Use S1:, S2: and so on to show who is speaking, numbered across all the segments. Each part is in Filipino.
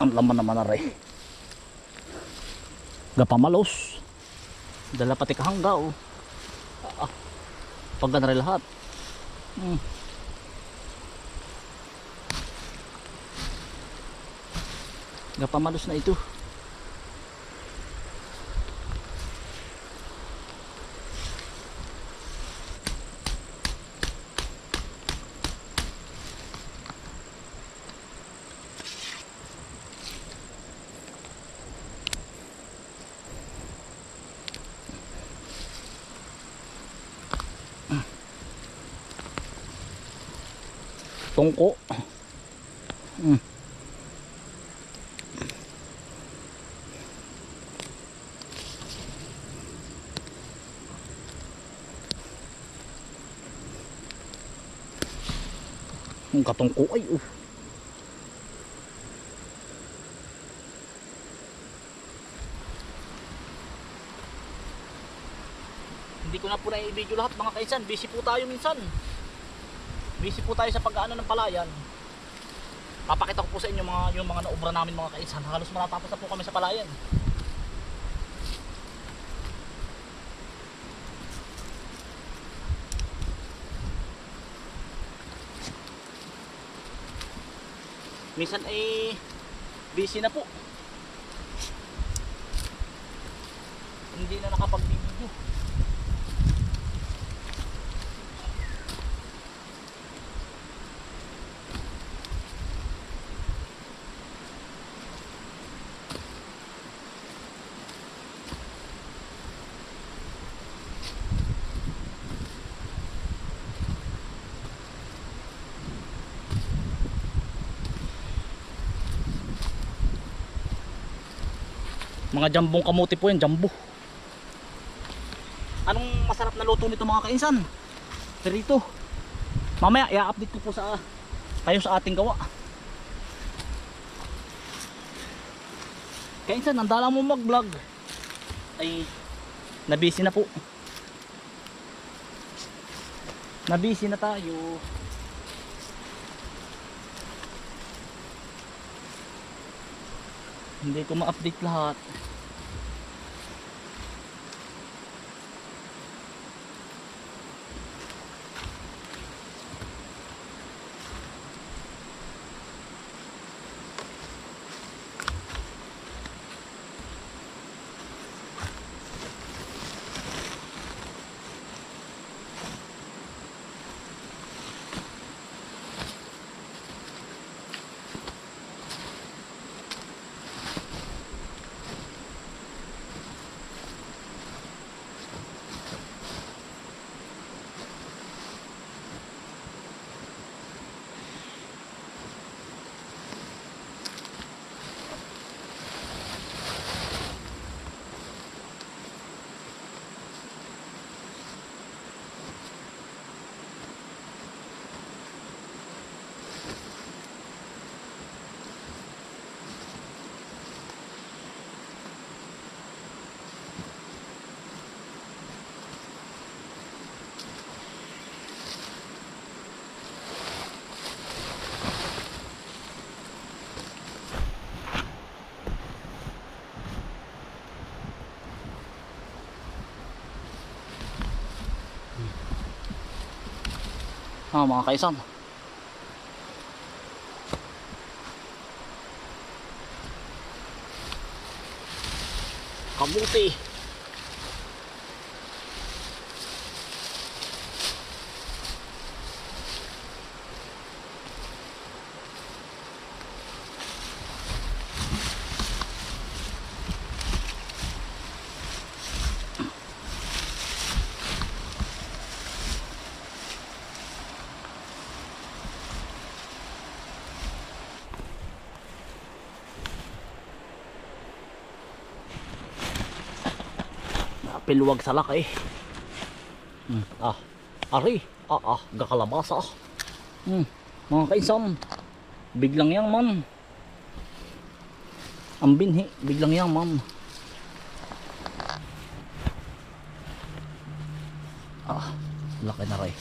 S1: Ang laman naman na rin. Gapamalos. Dala pati kahangga oh. Ah, ah. Pag na lahat. Hmm. Gapamalos na ito. Tungko. Hmm. Ang katungko ay uh. Hindi ko na po na i-video lahat mga kaisan. Busy po tayo minsan. Busy po tayo sa pag-ano ng palayan. Papakita ko po sa inyo mga yung mga naobra namin mga kaisan. Halos matatapos na po kami sa palayan. Minsan ay busy na po. Hindi na nakapag-video. Mga jambong kamuti po yan, jambo. Anong masarap na luto nito mga kainsan? Perito. Mamaya i-update ko po sa tayo sa ating gawa. Kainsan, nandala mo mag-vlog. Ay, nabisi na po. Nabisi na tayo. Hindi ko ma-update lahat. Ah, mga kaisan. Kamuti. Piluwag sa laki. Hmm. Ah, ari. Ah, ah, gakalabasa. Hmm. Mga kaisan. Biglang yang man. Ang binhi, biglang yang man. Ah, laki na rin.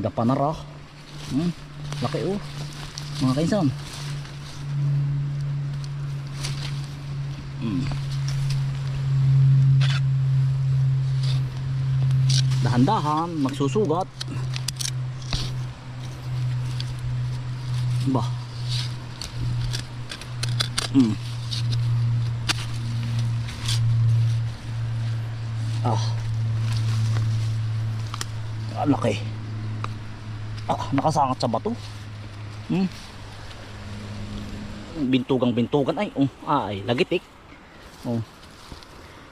S1: Gapa na ra. Hmm, laki oh. Mga kaisan. Mm. Dahan-dahan, magsusugat. Ba. Mm. Ah. Ang laki. Ah, nakasangat sa bato. Hmm. Bintugang bintugan ay, oh, ay, lagitik. Oh.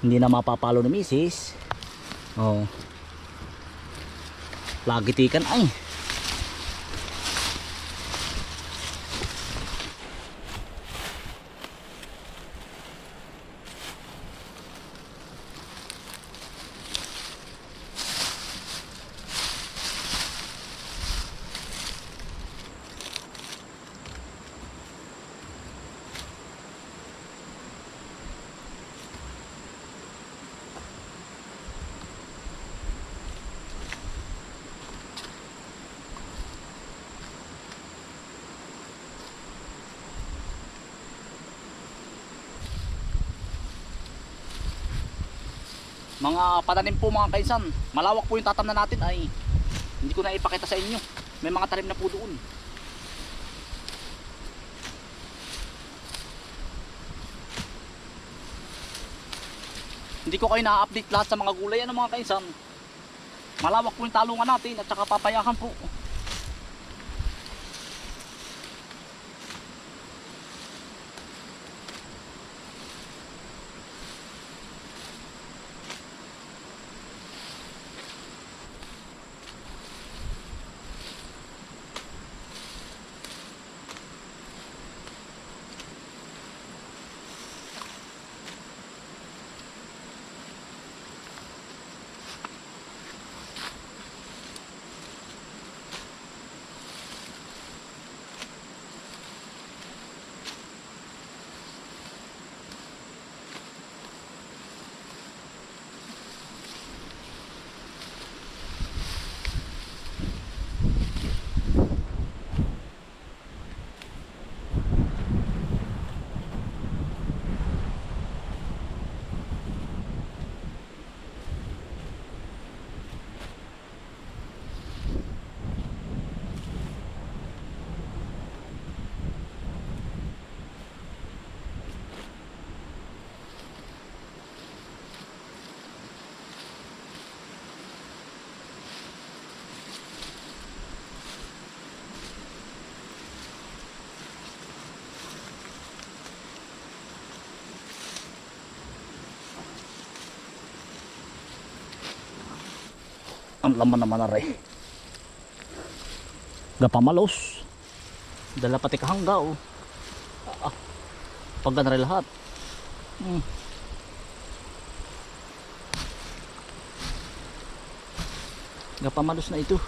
S1: Hindi na mapapalo ni misis. Oh. Lagitikan ay. Mga pananim po mga kaisan. Malawak po yung tatamnan natin ay hindi ko na ipakita sa inyo. May mga tanim na po doon. Hindi ko kayo na-update lahat sa mga gulay ano mga kaisan. Malawak po yung talungan natin at saka papayakan po. Ang laman naman na rin. Gapamalos. Dala pati kahangga oh. Ah, ah. Pagka na rin lahat. Hmm. Gapamalos na ito.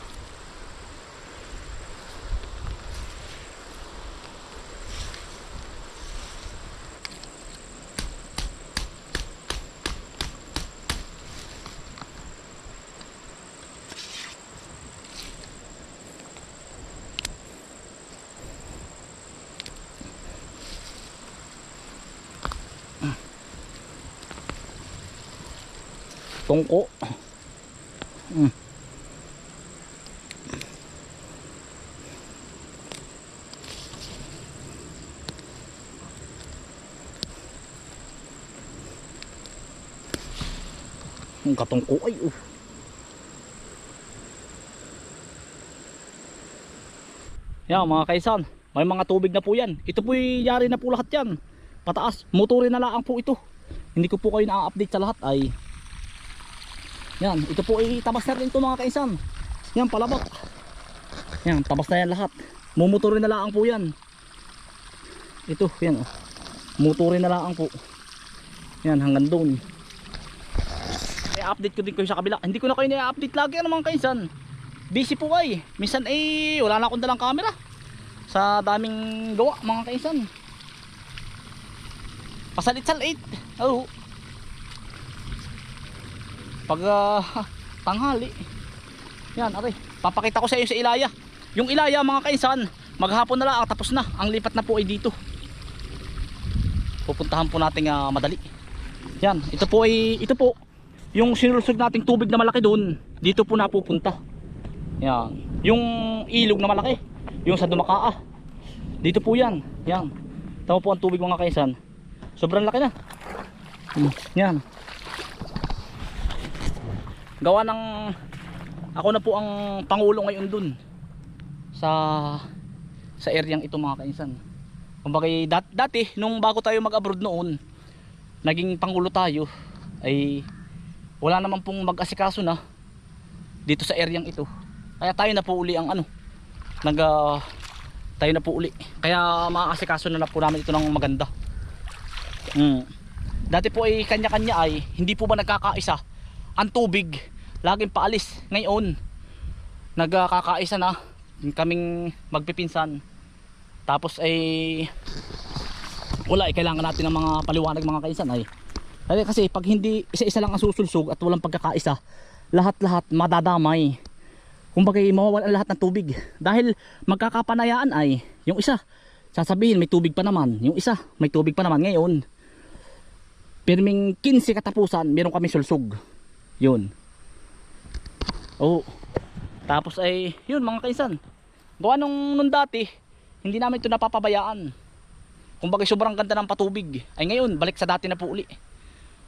S1: Tungko. Hmm. Ang katungko ay uh. Yan mga kaisan, may mga tubig na po yan. Ito po yari na po lahat yan. Pataas, motorin na lang po ito. Hindi ko po kayo na-update sa lahat ay yan, ito po ay tabas na rin ito mga kaisan. Yan, palabak. Yan, tabas na yan lahat. Mumuturin na lang po yan. Ito, yan oh. Muturin na lang po. Yan, hanggang doon. I-update ko din kayo sa kabila. Hindi ko na kayo na-update lagi ano mga kaisan. Busy po kayo. Minsan eh, wala na akong dalang camera. Sa daming gawa mga kaisan. Pasalit-salit. Oo. Pag ah, tanghali. Yan are papakita ko sa inyo sa ilaya. Yung ilaya mga kaisan maghapon na lang tapos na. Ang lipat na po ay dito. Pupuntahan po natin ah, madali. Yan ito po ay ito po yung sinulusog nating tubig na malaki doon dito po napupunta. Yan yung ilog na malaki yung sa Dumakaa. Dito po yan yan. Tama po ang tubig mga kaisan sobrang laki na. Hmm, yan gawa ng ako na po ang pangulo ngayon dun sa sa areang ito mga kainsan. Kumbaga dat, dati nung bago tayo mag abroad noon naging pangulo tayo ay wala naman pong mag-asikaso na dito sa areang ito. Kaya tayo na po uli ang ano nag ah, tayo na po uli. Kaya maasikaso na na po namin ito ng maganda. Hmm. dati po ay kanya-kanya ay hindi po ba nagkakaisa ang tubig laging paalis. Ngayon nagkakaisa na kaming magpipinsan. Tapos ay wala ay kailangan natin ng mga paliwanag mga kaisan ay. Kasi pag hindi isa-isa lang ang susulsog at walang pagkakaisa lahat-lahat madadamay. Kumbaga mawawalan lahat ng tubig. Dahil magkakapanayaan ay yung isa sasabihin may tubig pa naman. Yung isa may tubig pa naman ngayon. Pirming 15 katapusan meron kami sulsog yun oh. Tapos ay yun mga kaisan. Gawa nung, nung dati hindi namin ito napapabayaan. Kumbaga sobrang ganda ng patubig. Ay ngayon balik sa dati na po uli.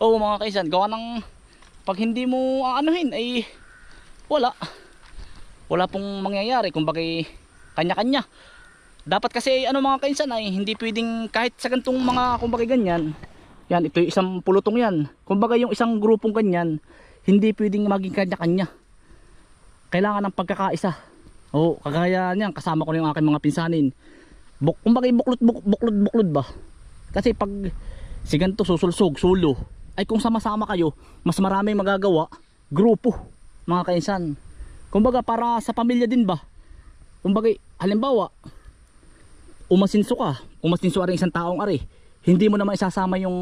S1: Oh mga kaisan gawa ng pag hindi mo aanuhin ay wala. Wala pong mangyayari. Kumbaga kanya-kanya. Dapat kasi ano mga kainsan ay hindi pwedeng kahit sa gantong mga kumbaga ganyan. Yan ito yung isang pulutong yan. Kumbaga yung isang grupong ganyan hindi pwedeng maging kanya-kanya kailangan ng pagkakaisa. Oo kagaya niyan kasama ko yung aking mga pinsanin. Buk, kumbaga buklod buk, buklod buklod ba? Kasi pag si ganito susulsog sulo ay kung sama-sama kayo mas maraming magagawa grupo mga kainsan. Kumbaga para sa pamilya din ba? Kumbaga halimbawa umasinso ka umasinso ka rin isang taong ari hindi mo naman isasama yung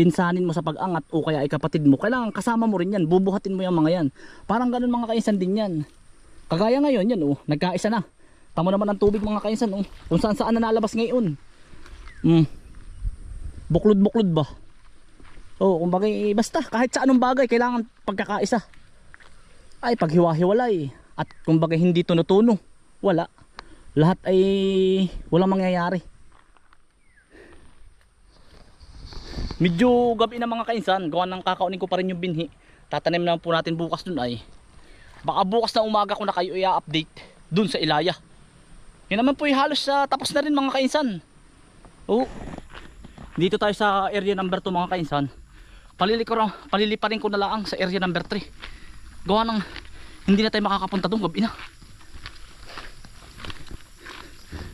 S1: pinsanin mo sa pag-angat o kaya ay kapatid mo kailangan kasama mo rin yan bubuhatin mo yung mga yan. Parang ganun mga kainsan din yan. Kagaya ngayon yan oh nagkaisa na. Tamo naman ang tubig mga kainsan oh kung saan saan na nalabas ngayon. Mm. buklod buklod ba? Oh kumbaga eh, basta kahit sa anong bagay kailangan pagkakaisa. Ay paghiwa-hiwalay. At kumbaga hindi tuno-tuno wala. Lahat ay walang mangyayari medyo gabi na mga kainsan gawa ng kakaunin ko pa rin yung binhi. Tatanim naman po natin bukas dun ay. Baka bukas na umaga ko na kayo i-update dun sa Ilaya. Yun naman po yung halos sa tapos na rin mga kainsan. Oh. Dito tayo sa area number 2 mga kainsan. Palili ko, ra- palili pa rin ko na lang sa area number 3 gawa ng hindi na tayo makakapunta doon gabi na.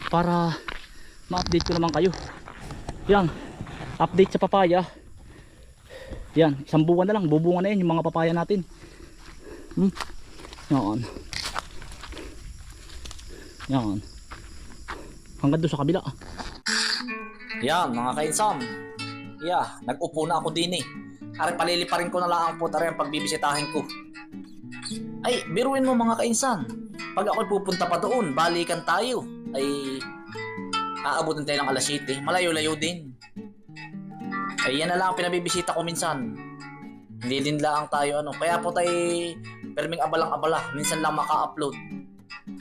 S1: Para ma-update ko naman kayo. Yan update sa papaya. Yan isang buwan na lang. Bubunga na yan yung mga papaya natin. Hmm. yan. Yan. Hanggang doon sa kabila. Yan mga kainsan yeah nag-upo na ako din eh. Ari paliliparin ko na lang po tari ang pagbibisitahin ko. Ay biruin mo mga kainsan pag ako pupunta pa doon balikan tayo. Ay aabutin tayo ng alas 7 malayo-layo din ay yan na lang ang pinabibisita ko minsan. Hindi din lang tayo ano. Kaya po tayo perming abalang abala minsan lang maka-upload.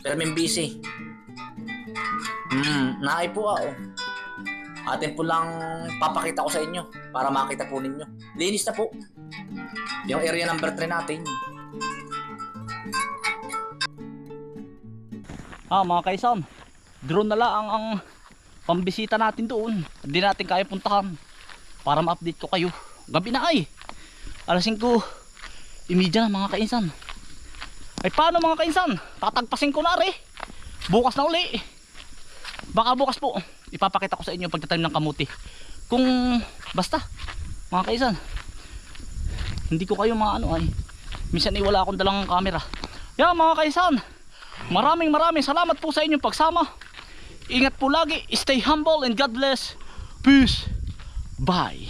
S1: Perming busy. Hmm naay po ah oh. atin po lang papakita ko sa inyo para makita po ninyo. Linis na po. Yung area number 3 natin. Ah mga kaisan drone na lang ang, ang pambisita natin doon. Hindi natin kaya puntahan para ma-update ko kayo. Gabi na ay. Alas 5 imidya na mga kainsan. Ay paano mga kainsan? Tatagpasin ko na rin bukas na uli. Baka bukas po ipapakita ko sa inyo pagtatanim ng kamuti. Kung basta mga kaisan hindi ko kayo mga ano ay. Minsan ay wala akong dalang camera. Yan mga kaisan maraming maraming salamat po sa inyong pagsama. Ingat po lagi. Stay humble and God bless. Peace bye